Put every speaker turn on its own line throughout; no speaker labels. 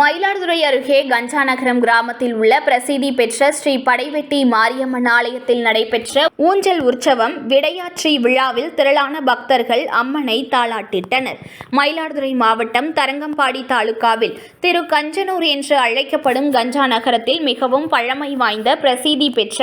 மயிலாடுதுறை அருகே கஞ்சாநகரம் கிராமத்தில் உள்ள பிரசித்தி பெற்ற ஸ்ரீ படைவெட்டி மாரியம்மன் ஆலயத்தில் நடைபெற்ற ஊஞ்சல் உற்சவம் விடையாற்றி விழாவில் திரளான பக்தர்கள் அம்மனை தாளாட்டிட்டனர். மயிலாடுதுறை மாவட்டம் தரங்கம்பாடி தாலுகாவில் திரு கஞ்சனூர் என்று அழைக்கப்படும் கஞ்சா நகரத்தில் மிகவும் பழமை வாய்ந்த பிரசித்தி பெற்ற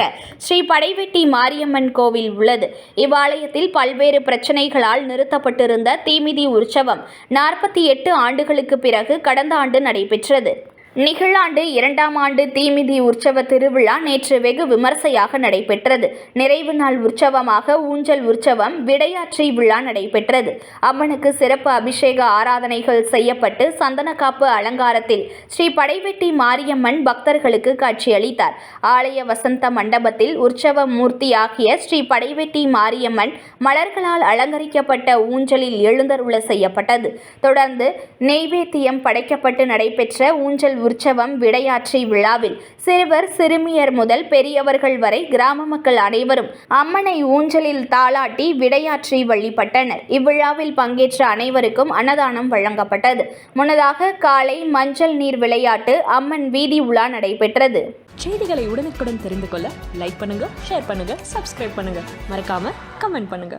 ஸ்ரீ படைவெட்டி மாரியம்மன் கோவில் உள்ளது. இவ்வாலயத்தில் பல்வேறு பிரச்சனைகளால் நிறுத்தப்பட்டிருந்த தீமிதி உற்சவம் நாற்பத்தி எட்டு ஆண்டுகளுக்கு பிறகு கடந்த ஆண்டு நடைபெற்றது. છે நிகழாண்டு இரண்டாம் ஆண்டு தீமிதி உற்சவ திருவிழா நேற்று வெகு விமர்சையாக நடைபெற்றது. நிறைவு நாள் உற்சவமாக ஊஞ்சல் உற்சவம் விடையாற்றி விழா நடைபெற்றது. அம்மனுக்கு சிறப்பு அபிஷேக ஆராதனைகள் செய்யப்பட்டு சந்தனக்காப்பு அலங்காரத்தில் ஸ்ரீ படைவெட்டி மாரியம்மன் பக்தர்களுக்கு காட்சியளித்தார். ஆலய வசந்த மண்டபத்தில் உற்சவ மூர்த்தியாகிய ஸ்ரீ படைவெட்டி மாரியம்மன் மலர்களால் அலங்கரிக்கப்பட்ட ஊஞ்சலில் எழுந்தருள செய்யப்பட்டது. தொடர்ந்து நெய்வேத்தியம் படைக்கப்பட்டு நடைபெற்ற ஊஞ்சல் உற்சவம் விடையாற்றி விழாவில் சிறுவர் சிறுமியர் முதல் பெரியவர்கள் வரை கிராம மக்கள் அனைவரும் அம்மனை ஊஞ்சலில் தாளாட்டி விடையாற்றி வழிபட்டனர். இவ்விழாவில் பங்கேற்ற அனைவருக்கும் அன்னதானம் வழங்கப்பட்டது. முன்னதாக காலை மஞ்சள் நீர் விளையாட்டு அம்மன் வீதி உலா நடைபெற்றது.
செய்திகளை உடனுக்குடன் தெரிந்து கொள்ள லைக் பண்ணுங்க ஷேர் பண்ணுங்க சப்ஸ்கிரைப் பண்ணுங்க. மறக்காம கமெண்ட் பண்ணுங்க.